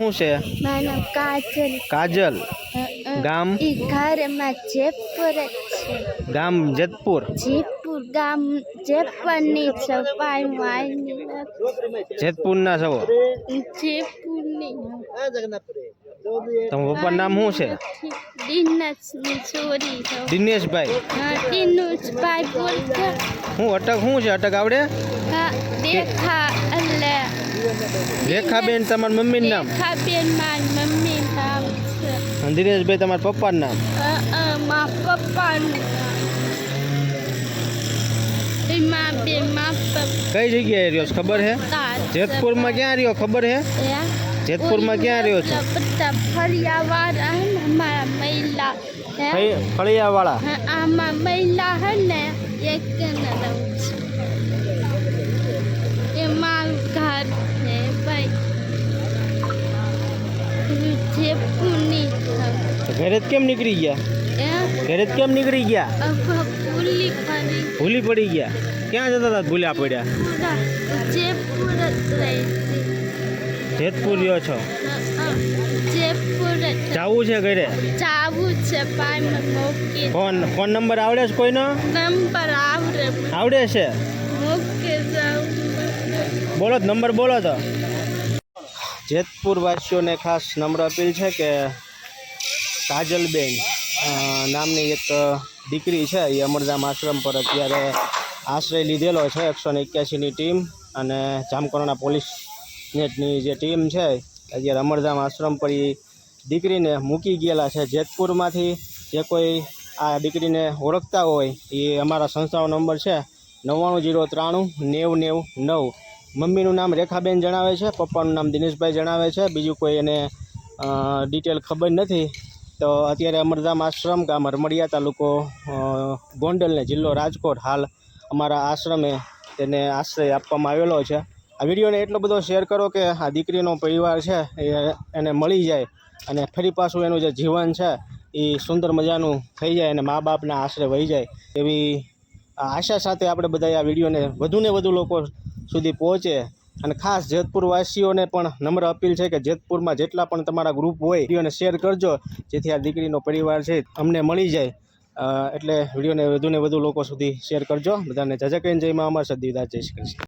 શું છે? મારું કાજલ. કાજલ. ગામ? ઈ ઘરમાં જેતપુર છે. ગામ જેતપુર? જેતપુર ગામ જેતપુરની સફાઈમાં આવીને જેતપુરના છો? જેતપુરની. તમારા પપ્પાનું નામ શું છે? દિનસની ચોરી છે. દિનેશભાઈ. હા દિનુષભાઈ બોલતો. શું અટક શું છે? અટક આવડે? હા દેખા એટલે રેખાબેન તમારા મમ્મી નામ? દેખાબેન માર મમ્મી નામ છે. દિનેશભાઈ તમારા પપ્પા નામ? મા પપ્પા. કઈ જગ્યાએ રહ્યો છે ખબર છે. પપ્પા જેતપુરમાં ક્યાં રહ્યો ખબર છે જેતપુરમાં ક્યાં રહ્યો છે? ફળિયાવાળા હે ને અમારા મહિલા હે? ફળિયાવાળા? હા, આમાં મહિલા હે ને એક ઘરે કેમ નીકળી ગયા? ઘરે કેમ નીકળી ગયા? ભૂલી પડી. ગયા? ક્યાં જતા હતા ભૂલ્યા પડ્યા? જેતપુર રહ્યો છો? જવું છે ઘરે? જાવું છે ફોન ફોન નંબર આવડે છે કોઈનો? નંબર આવડે. આવડે છે? બોલો નંબર બોલો તો. જેતપુર વાસીઓને ખાસ નમ્ર અપીલ છે કે કાજલબેન નામની એક દીકરી છે, એ અમરધામ આશ્રમ પર અત્યારે આશ્રય લીધેલો છે, એકસો ને એક્યાસીની ટીમ અને જામકરોના પોલીસ નેટની જે ટીમ છે, અત્યારે અમરધામ આશ્રમ પર એ દીકરીને મૂકી ગયેલા છે. જેતપુરમાંથી જે કોઈ આ દીકરીને ઓળખતા હોય, એ અમારા સંસ્થાનો નંબર છે નવ્વાણું જીરો ત્રાણું નેવું નેવું નવ. મમ્મીનું નામ રેખાબેન જણાવે છે, પપ્પાનું નામ દિનેશભાઈ જણાવે છે. બીજું કોઈ એને ડિટેલ ખબર નથી. તો અત્યારે અમરધામ આશ્રમ ગામ અરમડિયા તાલુકો ગોંડલને જિલ્લો રાજકોટ હાલ અમારા આશ્રમે તેને આશ્રય આપવામાં આવેલો છે. આ વિડીયોને એટલો બધો શેર કરો કે આ દીકરીનો પરિવાર છે એ એને મળી જાય અને ફરી પાછું એનું જે જીવન છે એ સુંદર મજાનું થઈ જાય અને મા બાપના આશરે વહી જાય એવી આશા સાથે આપણે બધા આ વિડીયોને વધુને વધુ લોકો સુધી પહોંચે. અને ખાસ જેતપુરવાસીઓને પણ નમ્ર અપીલ છે કે જેતપુરમાં જેટલા પણ તમારા ગ્રુપ હોય વિડીયોને શેર કરજો, જેથી આ દીકરીનો પરિવાર છે અમને મળી જાય. એટલે વિડીયોને વધુને વધુ લોકો સુધી શેર કરજો. બધાને જય જય મા, અમર સદીદાસ જય શ્રી કૃષ્ણ.